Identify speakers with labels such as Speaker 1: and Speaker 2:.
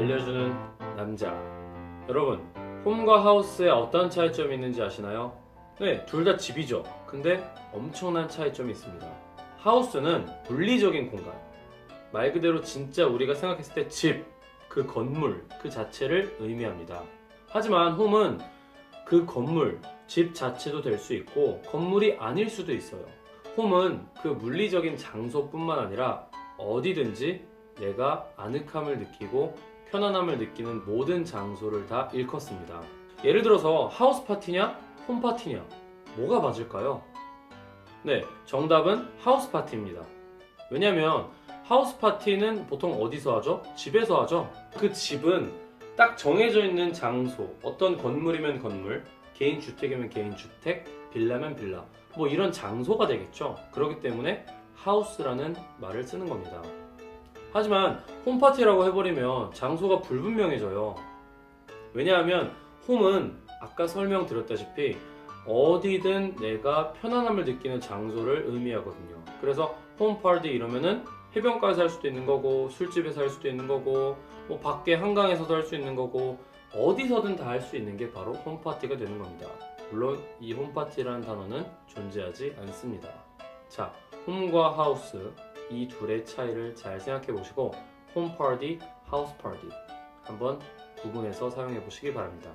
Speaker 1: 알려주는 남자. 여러분, 홈과 하우스에 어떤 차이점이 있는지 아시나요? 네, 둘 다 집이죠. 근데 엄청난 차이점이 있습니다. 하우스는 물리적인 공간. 말 그대로 진짜 우리가 생각했을 때 집, 그 건물, 그 자체를 의미합니다. 하지만 홈은 그 건물, 집 자체도 될 수 있고 건물이 아닐 수도 있어요. 홈은 그 물리적인 장소뿐만 아니라 어디든지 내가 아늑함을 느끼고 편안함을 느끼는 모든 장소를 다 일컫습니다. 예를 들어서 하우스 파티냐, 홈 파티냐, 뭐가 맞을까요? 네, 정답은 하우스 파티입니다. 왜냐면 하우스 파티는 보통 어디서 하죠? 집에서 하죠. 그 집은 딱 정해져 있는 장소, 어떤 건물이면 건물, 개인 주택이면 개인 주택, 빌라면 빌라, 뭐 이런 장소가 되겠죠. 그렇기 때문에 하우스라는 말을 쓰는 겁니다. 하지만 홈파티라고 해버리면 장소가 불분명해져요. 왜냐하면 홈은 아까 설명드렸다시피 어디든 내가 편안함을 느끼는 장소를 의미하거든요. 그래서 홈파티 이러면은 해변가에서 할 수도 있는 거고 술집에서 할 수도 있는 거고 뭐 밖에 한강에서도 할 수 있는 거고 어디서든 다 할 수 있는 게 바로 홈파티가 되는 겁니다. 물론 이 홈파티라는 단어는 존재하지 않습니다. 자, 홈과 하우스 이 둘의 차이를 잘 생각해 보시고 홈 파티, 하우스 파티 한번 구분해서 사용해 보시기 바랍니다.